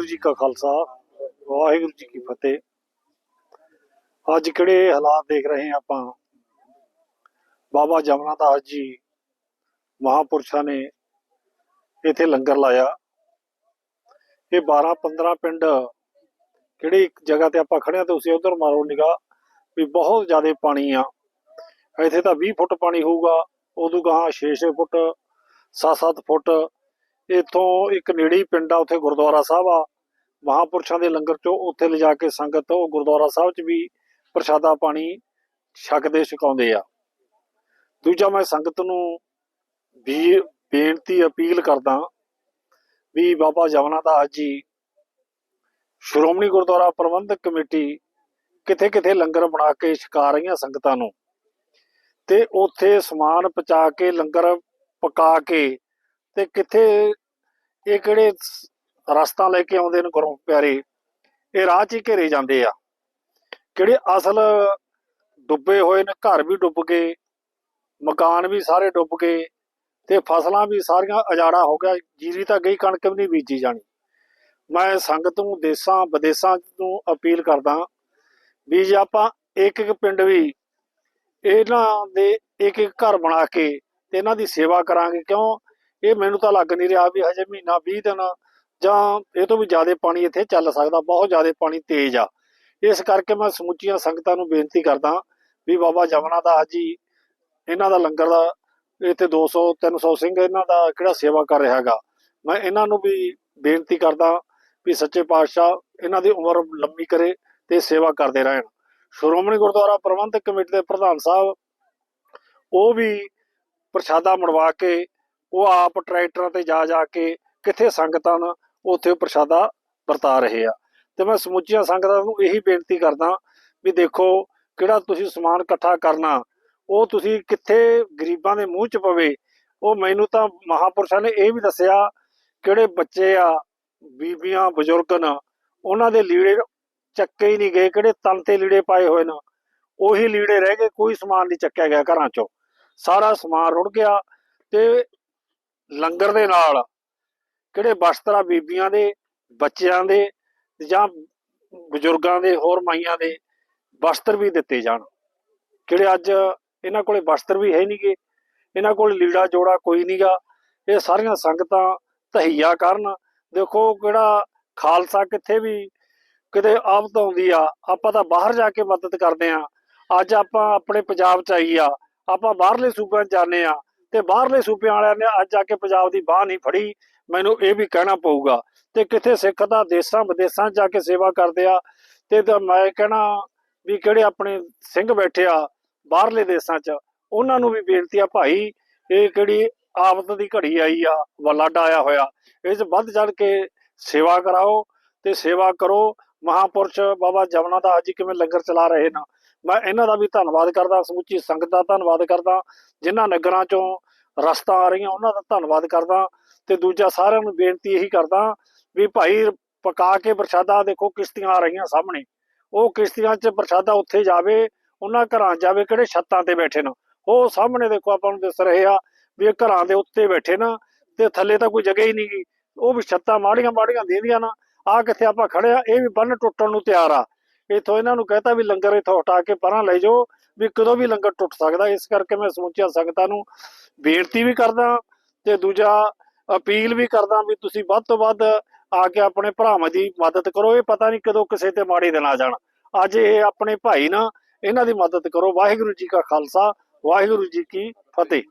ਵਾਹਿਗੁਰੂ ਜੀ ਕਾ ਖਾਲਸਾ, ਵਾਹਿਗੁਰੂ ਜੀ ਕੀ ਫਤਿਹ। ਅੱਜ ਕਿਹੜੇ ਹਾਲਾਤ ਦੇਖ ਰਹੇ ਹਾਂ ਆਪਾਂ? ਬਾਬਾ ਜਮਨਾ ਦਾਸ ਜੀ ਮਹਾਪੁਰਸ਼ਾਂ ਨੇ ਇੱਥੇ ਲੰਗਰ ਲਾਇਆ। ਇਹ 12 15 ਪਿੰਡ ਕਿਹੜੀ ਇੱਕ ਜਗ੍ਹਾ ਤੇ ਆਪਾਂ ਖੜੇ ਤੇ ਤੁਸੀਂ ਉਧਰ ਮਾਰੋ ਨਿਗਾ ਵੀ ਬਹੁਤ ਜ਼ਿਆਦਾ ਪਾਣੀ ਆ। ਇੱਥੇ ਤਾਂ 20 ਫੁੱਟ ਪਾਣੀ ਹੋਊਗਾ, ਉਦੋਂ ਗਾਂ 6-6 ਫੁੱਟ 7-7 ਫੁੱਟ ਇੱਥੋਂ ਇੱਕ ਨੇੜੇ ਪਿੰਡ ਆ, ਉੱਥੇ ਗੁਰਦੁਆਰਾ ਸਾਹਿਬ ਆ। ਮਹਾਪੁਰਸ਼ਾਂ ਦੇ ਲੰਗਰ ਚੋਂ ਉੱਥੇ ਲਿਜਾ ਕੇ ਸੰਗਤ ਉਹ ਗੁਰਦੁਆਰਾ ਸਾਹਿਬ 'ਚ ਵੀ ਪ੍ਰਸ਼ਾਦਾ ਪਾਣੀ ਛਕਦੇ ਛਕਾਉਂਦੇ ਆ। ਦੂਜਾ ਮੈਂ ਸੰਗਤ ਨੂੰ ਵੀ ਬੇਨਤੀ ਅਪੀਲ ਕਰਦਾ ਵੀ ਬਾਬਾ ਜਵਨਾ ਦਾਸ ਜੀ, ਸ਼੍ਰੋਮਣੀ ਗੁਰਦੁਆਰਾ ਪ੍ਰਬੰਧਕ ਕਮੇਟੀ ਕਿਥੇ ਕਿਥੇ ਲੰਗਰ ਬਣਾ ਕੇ ਛਕਾ ਰਹੀਆਂ ਸੰਗਤਾਂ ਨੂੰ ਤੇ ਉੱਥੇ ਸਮਾਨ ਪਚਾ ਕੇ ਲੰਗਰ ਪਕਾ ਕੇ ਤੇ ਕਿੱਥੇ ਇਹ ਕਿਹੜੇ ਰਸਤਾ ਲੈ ਕੇ ਆਉਂਦੇ ਨੇ ਗੁਰੂ ਪਿਆਰੇ? ਇਹ ਰਾਹ 'ਚ ਹੀ ਘੇਰੇ ਜਾਂਦੇ ਆ। ਕਿਹੜੇ ਅਸਲ ਡੁੱਬੇ ਹੋਏ ਨੇ, ਘਰ ਵੀ ਡੁੱਬ ਗਏ, ਮਕਾਨ ਵੀ ਸਾਰੇ ਡੁੱਬ ਗਏ ਤੇ ਫਸਲਾਂ ਵੀ ਸਾਰੀਆਂ ਅਜਾੜਾ ਹੋ ਗਿਆ, ਜੀਰੀ ਤਾਂ ਗਈ, ਕਣਕ ਵੀ ਨਹੀਂ ਬੀਜੀ ਜਾਣੀ। ਮੈਂ ਸੰਗਤ ਨੂੰ, ਦੇਸਾਂ, ਵਿਦੇਸਾਂ ਨੂੰ ਅਪੀਲ ਕਰਦਾ ਵੀ ਜੇ ਆਪਾਂ ਇੱਕ ਇੱਕ ਪਿੰਡ ਵੀ ਇਹਨਾਂ ਦੇ ਇੱਕ ਇੱਕ ਘਰ ਬਣਾ ਕੇ ਤੇ ਇਹਨਾਂ ਦੀ ਸੇਵਾ ਕਰਾਂਗੇ, ਕਿਉਂ? ਇਹ ਮੈਨੂੰ ਤਾਂ ਲੱਗ ਨਹੀਂ ਰਿਹਾ ਵੀ ਹਜੇ ਮਹੀਨਾ 20 ਦਿਨ ਜਾਂ ਇਹ ਤੋਂ ਵੀ ਜ਼ਿਆਦਾ ਪਾਣੀ ਇੱਥੇ ਚੱਲ ਸਕਦਾ, ਬਹੁਤ ਜ਼ਿਆਦਾ ਪਾਣੀ ਤੇਜ਼ ਆ। ਇਸ ਕਰਕੇ ਮੈਂ ਸਮੁੱਚੀਆਂ ਸੰਗਤਾਂ ਨੂੰ ਬੇਨਤੀ ਕਰਦਾ ਵੀ ਬਾਬਾ ਜਮਨਾ ਦਾਸ ਜੀ, ਇਹਨਾਂ ਦਾ ਲੰਗਰ ਦਾ, ਇੱਥੇ 200 300 ਸਿੰਘ ਇਹਨਾਂ ਦਾ ਕਿਹੜਾ ਸੇਵਾ ਕਰ ਰਿਹਾ ਹੈਗਾ। ਮੈਂ ਇਹਨਾਂ ਨੂੰ ਵੀ ਬੇਨਤੀ ਕਰਦਾ ਵੀ ਸੱਚੇ ਪਾਤਸ਼ਾਹ ਇਹਨਾਂ ਦੀ ਉਮਰ ਲੰਮੀ ਕਰੇ ਤੇ ਸੇਵਾ ਕਰਦੇ ਰਹਿਣ। ਸ਼੍ਰੋਮਣੀ ਗੁਰਦੁਆਰਾ ਪ੍ਰਬੰਧਕ ਕਮੇਟੀ ਦੇ ਪ੍ਰਧਾਨ ਸਾਹਿਬ, ਉਹ ਵੀ ਪ੍ਰਸ਼ਾਦਾ ਮੜਵਾ ਕੇ ਉਹ ਆਪ ਟਰੈਕਟਰਾਂ ਤੇ ਜਾ ਜਾ ਕੇ ਕਿੱਥੇ ਸੰਗਤਾਂ ਨੂੰ ਉੱਥੇ ਪ੍ਰਸ਼ਾਦਾ ਵਰਤਾ ਰਹੇ ਆ। ਤੇ ਮੈਂ ਸਮੁੱਚੀਆਂ ਸੰਗਤਾਂ ਨੂੰ ਇਹੀ ਬੇਨਤੀ ਕਰਦਾ ਵੀ ਦੇਖੋ ਕਿਹੜਾ ਤੁਸੀਂ ਸਮਾਨ ਇਕੱਠਾ ਕਰਨਾ, ਉਹ ਤੁਸੀਂ ਕਿੱਥੇ ਗਰੀਬਾਂ ਦੇ ਮੂੰਹ 'ਚ ਪਵੇ। ਉਹ ਮੈਨੂੰ ਤਾਂ ਮਹਾਪੁਰਸ਼ਾਂ ਨੇ ਇਹ ਵੀ ਦੱਸਿਆ, ਕਿਹੜੇ ਬੱਚੇ ਆ, ਬੀਬੀਆਂ, ਬਜ਼ੁਰਗ ਨੇ, ਉਹਨਾਂ ਦੇ ਲੀੜੇ ਚੱਕੇ ਹੀ ਨਹੀਂ ਗਏ, ਕਿਹੜੇ ਤਨ ਤੇ ਲੀੜੇ ਪਾਏ ਹੋਏ ਨੇ। ਉਹੀ ਲੀੜੇ ਰਹਿ ਗਏ, ਕੋਈ ਸਮਾਨ ਨਹੀਂ ਚੱਕਿਆ ਗਿਆ ਘਰਾਂ 'ਚੋਂ। ਸਾਰਾ ਸਮਾਨ ਰੁੜ ਗਿਆ ਤੇ ਲੰਗਰ ਦੇ ਨਾਲ ਕਿਹੜੇ ਵਸਤਰਾ ਬੀਬੀਆਂ ਦੇ, ਬੱਚਿਆਂ ਦੇ ਜਾਂ ਬਜ਼ੁਰਗਾਂ ਦੇ, ਹੋਰ ਮਾਈਆਂ ਦੇ ਵਸਤਰ ਵੀ ਦਿੱਤੇ ਜਾਣ। ਕਿਹੜੇ ਅੱਜ ਇਹਨਾਂ ਕੋਲੇ ਵਸਤਰ ਵੀ ਹੈ ਨਹੀਂਗੇ, ਇਹਨਾਂ ਕੋਲ ਲੀੜਾ ਜੋੜਾ ਕੋਈ ਨਹੀਂਗਾ, ਇਹ ਸਾਰੀਆਂ ਸੰਗਤਾਂ ਤਹਈਆ ਕਰਨ। ਦੇਖੋ ਕਿਹੜਾ ਖਾਲਸਾ ਕਿੱਥੇ ਵੀ ਕਿਤੇ ਆਫਤ ਆਉਂਦੀ ਆ, ਆਪਾਂ ਤਾਂ ਬਾਹਰ ਜਾ ਕੇ ਮਦਦ ਕਰਦੇ ਆ ਅੱਜ ਆਪਾਂ ਆਪਣੇ ਪੰਜਾਬ ਚ ਆਈ ਆ, ਆਪਾਂ ਬਾਹਰਲੇ ਸੂਬਿਆਂ 'ਚ ਜਾਂਦੇ ਆ ਤੇ ਬਾਹਰਲੇ ਸੂਬਿਆਂ ਵਾਲਿਆਂ ਨੇ ਅੱਜ ਜਾ ਕੇ ਪੰਜਾਬ ਦੀ ਬਾਹ ਨਹੀਂ ਫੜੀ। ਮੈਨੂੰ ਇਹ ਵੀ ਕਹਿਣਾ ਪਊਗਾ ਤੇ ਕਿਥੇ ਸਿੱਖ ਦਾ ਦੇਸਾਂ ਵਿਦੇਸਾਂ 'ਚ ਜਾ ਕੇ ਸੇਵਾ ਕਰਦੇ ਆ ਤੇ ਤਾਂ ਮੈਂ ਕਹਿਣਾ ਵੀ ਕਿਹੜੇ ਆਪਣੇ ਸਿੰਘ ਬੈਠੇ ਆ ਬਾਹਰਲੇ ਦੇਸਾਂ 'ਚ, ਉਹਨਾਂ ਨੂੰ ਵੀ ਬੇਨਤੀ ਆ ਭਾਈ, ਇਹ ਕਿਹੜੀ ਆਫਤ ਦੀ ਘੜੀ ਆਈ ਆ, ਵਲਾਡਾ ਆਇਆ ਹੋਇਆ ਇਸ 'ਚ ਵੱਧ ਚੜ ਕੇ ਸੇਵਾ ਕਰਾਓ ਤੇ ਸੇਵਾ ਕਰੋ। ਮਹਾਪੁਰਸ਼ ਬਾਬਾ ਜਮਨਾ ਦਾ ਅੱਜ ਕਿਵੇਂ ਲੰਗਰ ਚਲਾ ਰਹੇ ਨੇ ਮੈਂ ਇਹਨਾਂ ਦਾ ਵੀ ਧੰਨਵਾਦ ਕਰਦਾ, ਸਮੁੱਚੀ ਸੰਗਤ ਦਾ ਧੰਨਵਾਦ ਕਰਦਾ, ਜਿਨ੍ਹਾਂ ਨਗਰਾਂ ਚੋਂ ਰਸਤਾ ਆ ਰਹੀਆਂ, ਉਹਨਾਂ ਦਾ ਧੰਨਵਾਦ ਕਰਦਾ ਤੇ ਦੂਜਾ ਸਾਰਿਆਂ ਨੂੰ ਬੇਨਤੀ ਇਹੀ ਕਰਦਾ ਵੀ ਭਾਈ ਪਕਾ ਕੇ ਪ੍ਰਸ਼ਾਦਾ ਦੇਖੋ ਕਿਸ਼ਤੀਆਂ ਆ ਰਹੀਆਂ ਸਾਹਮਣੇ, ਉਹ ਕਿਸ਼ਤੀਆਂ 'ਚ ਪ੍ਰਸ਼ਾਦਾ ਉੱਥੇ ਜਾਵੇ, ਉਹਨਾਂ ਘਰਾਂ 'ਚ ਜਾਵੇ, ਕਿਹੜੇ ਛੱਤਾਂ ਤੇ ਬੈਠੇ ਨੇ, ਉਹ ਸਾਹਮਣੇ ਦੇਖੋ ਆਪਾਂ ਨੂੰ ਦਿਸ ਰਹੇ ਆ ਵੀ ਇਹ ਘਰਾਂ ਦੇ ਉੱਤੇ ਬੈਠੇ ਨਾ ਤੇ ਥੱਲੇ ਤਾਂ ਕੋਈ ਜਗ੍ਹਾ ਹੀ ਨਹੀਂ ਗੀ, ਉਹ ਵੀ ਛੱਤਾਂ ਮਾੜੀਆਂ ਮਾੜੀਆਂ ਦੇਦੀਆਂ ਨਾ ਆ ਕਿੱਥੇ ਆਪਾਂ ਖੜੇ ਆ, ਇਹ ਵੀ ਬੰਨ ਟੁੱਟਣ ਨੂੰ ਤਿਆਰ ਆ। ਇਥੋਂ ਇਹਨਾਂ ਨੂੰ ਕਹਤਾ ਵੀ ਲੰਗਰ ਇਥੋਂ ਹਟਾ ਕੇ ਪਰਾਂ ਲੈ ਜਾਓ, ਵੀ ਕਦੋਂ ਵੀ ਲੰਗਰ ਟੁੱਟ ਸਕਦਾ। ਇਸ ਕਰਕੇ ਮੈਂ ਸਮੁੱਚੀਆਂ ਸੰਗਤਾਂ ਨੂੰ ਬੇਨਤੀ ਵੀ ਕਰਦਾ ਤੇ ਦੂਜਾ ਅਪੀਲ ਵੀ ਕਰਦਾ ਵੀ ਤੁਸੀਂ ਵੱਧ ਤੋਂ ਵੱਧ ਆ ਕੇ ਆਪਣੇ ਭਰਾਵਾਂ ਦੀ ਮਦਦ ਕਰੋ। ਇਹ ਪਤਾ ਨਹੀਂ ਕਦੋਂ ਕਿਸੇ ਤੇ ਮਾੜੇ ਦਿਨ ਆ ਜਾਣ। ਅੱਜ ਇਹ ਆਪਣੇ ਭਾਈ ਨਾ ਇਹਨਾਂ ਦੀ ਮਦਦ ਕਰੋ। ਵਾਹਿਗੁਰੂ ਜੀ ਕਾ ਖਾਲਸਾ, ਵਾਹਿਗੁਰੂ ਜੀ ਕੀ ਫਤਿਹ।